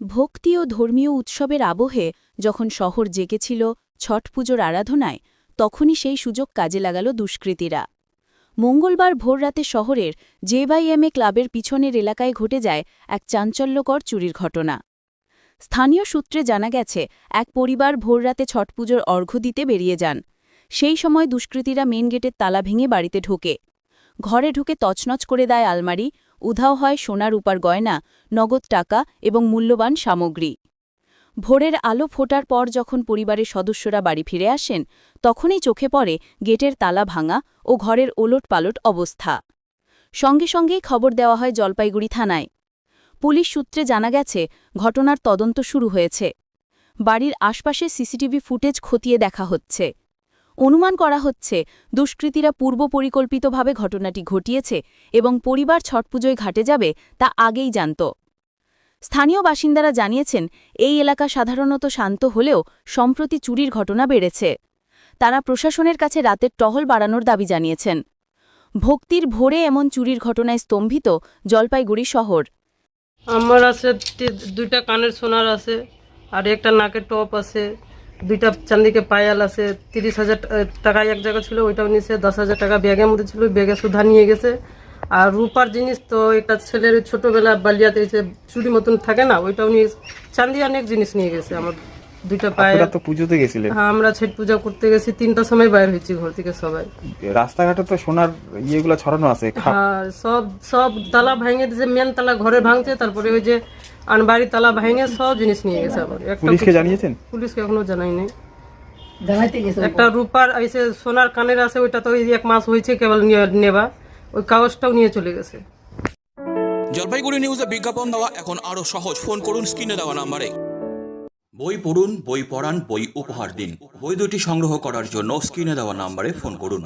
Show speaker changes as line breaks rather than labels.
ভক্তি ও ধর্মীয় উৎসবের আবহে যখন শহর জেগেছিল ছট পুজোর আরাধনায়, তখনই সেই সুযোগ কাজে লাগাল দুষ্কৃতীরা। মঙ্গলবার ভোররাতে শহরের জে জেবাইএমএ ক্লাবের পিছনের এলাকায় ঘটে যায় এক চাঞ্চল্যকর চুরির ঘটনা। স্থানীয় সূত্রে জানা গেছে, এক পরিবার ভোররাতে ছট পুজোর অর্ঘ্য দিতে বেরিয়ে যান। সেই সময় দুষ্কৃতীরা মেন গেটের তালা ভেঙে বাড়িতে ঢোকে। ঘরে ঢুকে তছনছ করে দেয় আলমারি উধাও হয় সোনার উপার গয়না, নগদ টাকা এবং মূল্যবান সামগ্রী। ভোরের আলো ফোটার পর যখন পরিবারের সদস্যরা বাড়ি ফিরে আসেন, তখনই চোখে পড়ে গেটের তালা ভাঙা ও ঘরের ওলট পালট অবস্থা। সঙ্গে সঙ্গেই খবর দেওয়া হয় জলপাইগুড়ি থানায়। পুলিশ সূত্রে জানা গেছে, ঘটনার তদন্ত শুরু হয়েছে। বাড়ির আশপাশে সিসিটিভি ফুটেজ খতিয়ে দেখা হচ্ছে। অনুমান করা হচ্ছে, দুষ্কৃতীরা পূর্ব পরিকল্পিতভাবে ঘটনাটি ঘটিয়েছে এবং পরিবার ছটপুজোয় ঘাটে যাবে তা আগেই জানত। স্থানীয় বাসিন্দারা জানিয়েছেন, এই এলাকা সাধারণত শান্ত হলেও সম্প্রতি চুরির ঘটনা বেড়েছে। তারা প্রশাসনের কাছে রাতের টহল বাড়ানোর দাবি জানিয়েছেন। ভক্তির ভোরে এমন চুরির ঘটনায় স্তম্ভিত জলপাইগুড়ি শহর।
আমার আছে দুইটা কানের সোনার আছে, আর একটা নাকের টপ আছে। দুইটা চান্দিকে পায়াল আছে তিরিশ হাজার টাকা এক জায়গা ছিল ওইটাও নিয়েছে দশ হাজার টাকা ব্যাগের মধ্যে ছিল ব্যাগে সুধা নিয়ে গেছে। আর রূপার জিনিস তো একটা ছেলের ছোটবেলা বালিয়াতে যে চুরি মতন থাকে না ওইটাও নিয়ে চান্দি অনেক জিনিস নিয়ে গেছে আমার দুইটা পায়ে
তো পুজোতে গেছিলেন।
হ্যাঁ আমরা ছট পূজা করতে গেছি তিনটার সময় বাইর হয়েছি ঘর থেকে সবাই।
রাস্তাঘাটে তো সোনার ইয়েগুলো ছড়ানো আছে
আর সব সব তালা ভাঙে দিয়েছে মেন তালা ঘরে ভাঙছে তারপরে ওই যে আনবাড়ি তালা ভাঙে সব জিনিস নিয়ে গেছে আবার। একটা
পুলিশকে জানিয়েছেন?
পুলিশকে এখনও জানাই নাই। একটা রূপার এসে সোনার কানের আছে ওইটা তো ওই এক মাস হয়েছে কেবল নিয়ে- নেবা। ওই কাগজটাও নিয়ে চলে গেছে।
জলপাইগুড়ি নিউজে বিজ্ঞাপন দেওয়া এখন আরও সহজ। ফোন করুন স্ক্রিনে দেওয়া নাম্বারে। বই পড়ুন বই পড়ান বই উপহার দিন। বই দুটি সংগ্রহ করার জন্য স্ক্রিনে দেওয়া নাম্বারে ফোন করুন।